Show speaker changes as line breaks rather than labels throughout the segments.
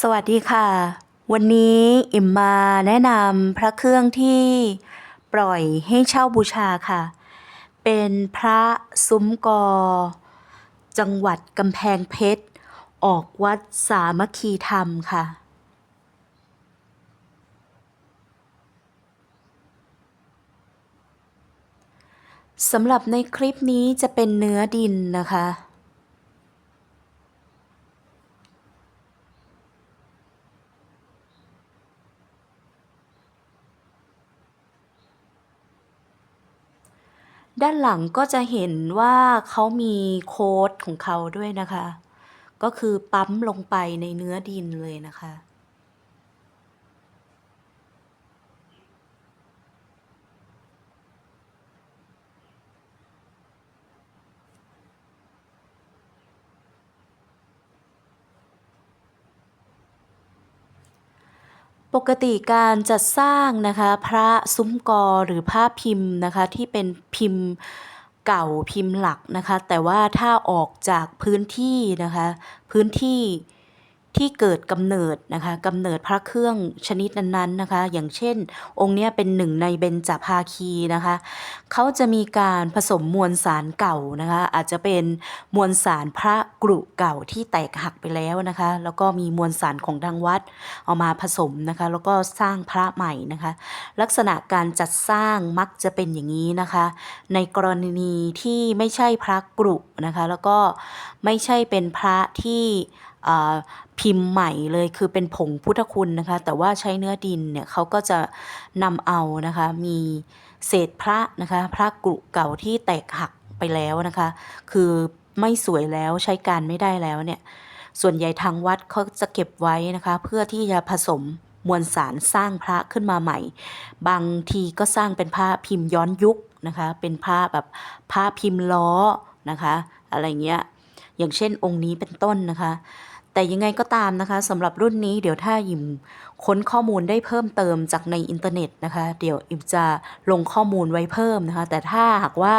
สวัสดีค่ะ วันนี้อิมมาแนะนำพระเครื่องที่ปล่อยให้เช่าบูชาค่ะ เป็นพระซุ้มกอ จังหวัดกำแพงเพชร ออกวัดสามัคคีธรรมค่ะ สำหรับในคลิปนี้จะเป็นเนื้อดินนะคะ ด้านหลังก็จะเห็นว่าเขามีโค้ดของเขาด้วยนะคะ ก็คือปั๊มลงไปในเนื้อดินเลยนะคะ ปกติการจัดสร้างนะคะพระซุ้มกอหรือผ้าพิมพ์นะคะที่เป็นพิมพ์เก่าพิมพ์หลักนะคะ แต่ว่าถ้าออกจากพื้นที่นะคะ พื้นที่ ที่เกิดกำเนิดนะคะกำเนิดพระเครื่องชนิดนั้นๆนะคะ อย่างเช่น องค์นี้เป็นหนึ่งในเบญจภาคีนะคะเขาจะมีการผสมมวลสารเก่านะคะ อาจจะเป็นมวลสารพระกรุเก่าที่แตกหักไปแล้วนะคะ แล้วก็มีมวลสารของทางวัดเอามาผสมนะคะ แล้วก็สร้างพระใหม่นะคะ ลักษณะการจัดสร้างมักจะเป็นอย่างนี้นะคะ ในกรณีที่ไม่ใช่พระกรุนะคะ แล้วก็ไม่ใช่เป็นพระที่ พิมพ์ใหม่เลยคือเป็นผงพุทธคุณนะคะ แต่ว่าใช้เนื้อดินเนี่ยเขาก็จะนำเอานะคะมีเศษพระนะคะ พระกรุเก่าที่แตกหักไปแล้วนะคะ คือไม่สวยแล้วใช้การไม่ได้แล้วเนี่ยส่วนใหญ่ทางวัดเขาจะเก็บไว้นะคะ เพื่อที่จะผสมมวลสารสร้างพระขึ้นมาใหม่ บางทีก็สร้างเป็นพระพิมพ์ย้อนยุคนะคะ เป็นพระแบบพระพิมพ์ล้อนะคะ อะไรเงี้ยอย่างเช่นองค์นี้เป็นต้นนะคะ แต่ยังไงก็ตามนะคะสำหรับรุ่นนี้เดี๋ยวถ้ายิมค้นข้อมูลได้เพิ่มเติมจากในอินเทอร์เน็ตนะคะ เดี๋ยวอิมจะลงข้อมูลไว้เพิ่มนะคะ แต่ถ้าหากว่า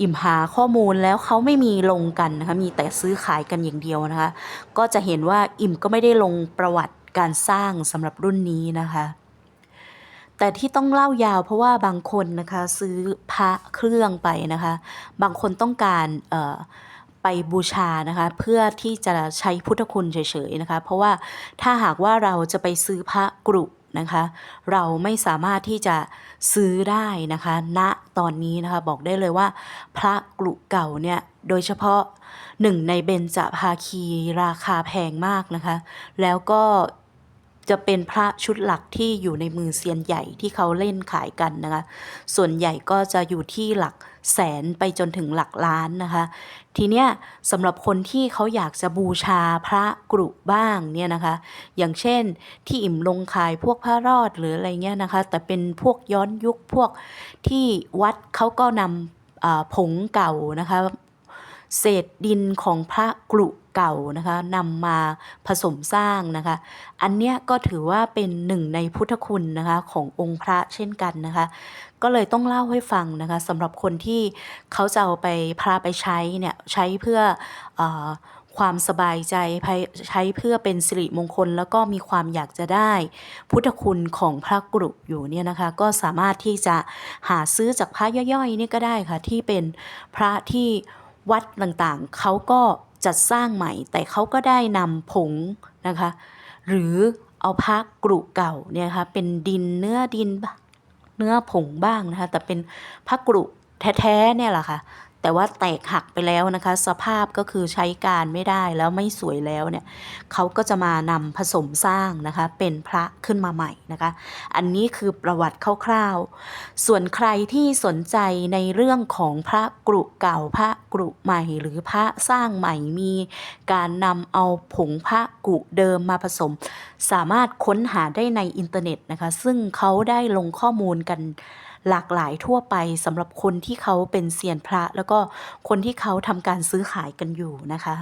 อิมหาข้อมูลแล้วเขาไม่มีลงกันนะคะมีแต่ซื้อขายกันอย่างเดียวนะคะ ก็จะเห็นว่าอิมก็ไม่ได้ลงประวัติการสร้างสำหรับรุ่นนี้นะคะแต่ที่ต้องเล่ายาวเพราะว่าบางคนนะคะซื้อพระเครื่องไปนะคะ บางคนต้องการเอ่อ ไปบูชานะคะ เพื่อที่จะใช้พุทธคุณเฉยๆนะคะ เพราะว่าถ้าหากว่าเราจะไปซื้อพระกรุนะคะ เราไม่สามารถที่จะซื้อได้นะคะณตอนนี้นะคะบอกได้เลยว่า พระกรุเก่าเนี่ยโดยเฉพาะหนึ่งในเบญจภาคีราคาแพงมากนะคะ แล้วก็ จะเป็นพระชุดหลักที่อยู่ในมือเซียนใหญ่ที่เขาเล่นขายกันนะคะ ส่วนใหญ่ก็จะอยู่ที่หลักแสนไปจนถึงหลักล้านนะคะ ทีเนี้ยสำหรับคนที่เขาอยากจะบูชาพระกรุบ้างเนี่ยนะคะ อย่างเช่นที่อิ่มลงขายพวกพระรอดหรืออะไรเงี้ยนะคะ แต่เป็นพวกย้อนยุคพวกที่วัดเขาก็นำผงเก่านะคะ เศษดินของพระกรุเก่านะคะนำมาผสมสร้างนะคะ อันเนี้ยก็ถือว่าเป็นหนึ่งในพุทธคุณนะคะขององค์พระเช่นกันนะคะ ก็เลยต้องเล่าให้ฟังนะคะสำหรับคนที่เขาจะเอาไปพระไปใช้เนี่ยใช้เพื่ออความสบายใจใช้เพื่อเป็นสิริมงคล แล้วก็มีความอยากจะได้พุทธคุณของพระกรุอยู่เนี่ยนะคะ ก็สามารถที่จะหาซื้อจากพระย่อยๆนี่ก็ได้ค่ะที่เป็นพระที่ วัดต่างๆ เขาก็จัดสร้างใหม่ แต่เขาก็ได้นำผงนะคะ หรือเอาพระกรุเก่าเนี่ยค่ะเป็นดินเนื้อดินเนื้อผงบ้างนะคะแต่เป็นพระกรุแท้ๆเนี่ยแหละค่ะ แต่ว่าแตกหักไปแล้วนะคะ สภาพก็คือใช้การไม่ได้แล้วไม่สวยแล้วเนี่ยเขาก็จะมานำผสมสร้างนะคะ เป็นพระขึ้นมาใหม่นะคะ อันนี้คือประวัติคร่าวๆ ส่วนใครที่สนใจในเรื่องของพระกรุเก่าพระกรุใหม่ หรือพระสร้างใหม่มีการนำเอาผงพระกุเดิมมาผสม สามารถค้นหาได้ในอินเทอร์เน็ตนะคะ ซึ่งเขาได้ลงข้อมูลกัน หลากหลายทั่วไปสำหรับคนที่เขาเป็นเซียนพระ แล้วก็คนที่เขาทำการซื้อขายกันอยู่นะคะ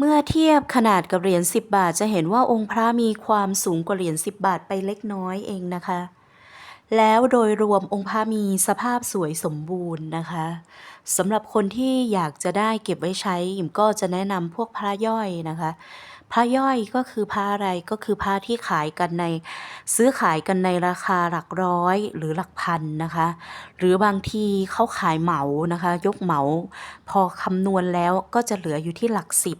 เมื่อเทียบขนาดกับเหรียญ10 บาทจะเห็นว่าองค์พระมีความสูงกว่าเหรียญ10 บาทไปเล็กน้อยเองนะคะ แล้วโดยรวมองค์พระมีสภาพสวยสมบูรณ์นะคะสำหรับคนที่อยากจะได้เก็บไว้ใช้อิมก็จะแนะนำพวกพระย่อยนะคะ พระย่อยก็คือพระอะไรก็คือพระที่ขายกันใน ซื้อขายกันในราคาหลักร้อยหรือหลักพันนะคะ หรือบางทีเขาขายเหมานะคะ ยกเหมา พอคำนวณแล้วก็จะเหลืออยู่ที่หลักสิบ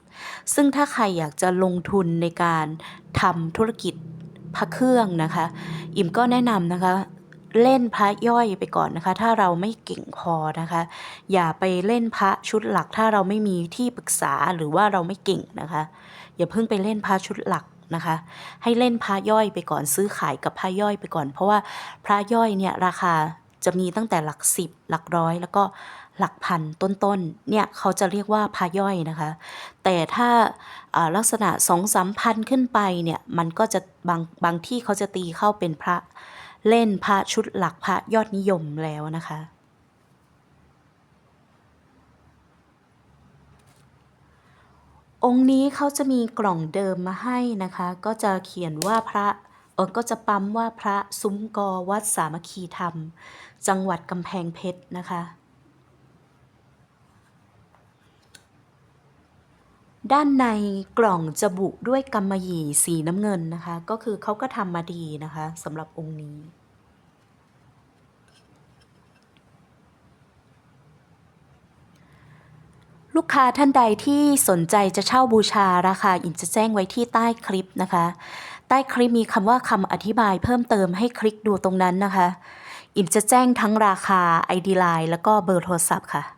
ซึ่งถ้าใครอยากจะลงทุนในการทำธุรกิจพระเครื่องนะคะ อิมก็แนะนำนะคะ เล่นพระย่อยไปก่อนนะคะ ถ้าเราไม่เก่งพอนะคะ อย่าไปเล่นพระชุดหลัก ถ้าเราไม่มีที่ปรึกษาหรือว่าเราไม่เก่งนะคะ อย่าเพิ่งไปเล่นพระชุดหลักนะคะ ให้เล่นพระย่อยไปก่อนซื้อขายกับพระย่อยไปก่อน เพราะว่าพระย่อยเนี่ยราคาจะมีตั้งแต่หลักสิบหลักร้อย แล้วก็หลักพันต้นๆเนี่ยเขาจะเรียกว่าพระย่อยนะคะ แต่ถ้าาลักษณะสองสามพันขึ้นไปเนี่ยมันก็จะบางบางที่เขาจะตีเข้าเป็นพระ เล่นพระชุดหลักพระยอดนิยมแล้วนะคะ องค์นี้เขาจะมีกล่องเดิมมาให้นะคะ ก็จะเขียนว่าพระเออก็จะปั๊มว่าพระซุ้มกอวัดสามัคคีธรรม จังหวัดกำแพงเพชรนะคะ ด้านในกล่องจะบุด้วยกำมะหยี่สีน้ำเงินนะคะ ก็คือเขาก็ทำมาดีนะคะสำหรับองค์นี้ ลูกค้าท่านใดที่สนใจจะเช่าบูชาราคาอินจะแจ้งไว้ที่ใต้คลิปนะคะ ใต้คลิปมีคำว่าคำอธิบายเพิ่มเติมให้คลิกดูตรงนั้นนะคะ อิมจะแจ้งทั้งราคา ID Line แล้วก็เบอร์โทรศัพท์ค่ะ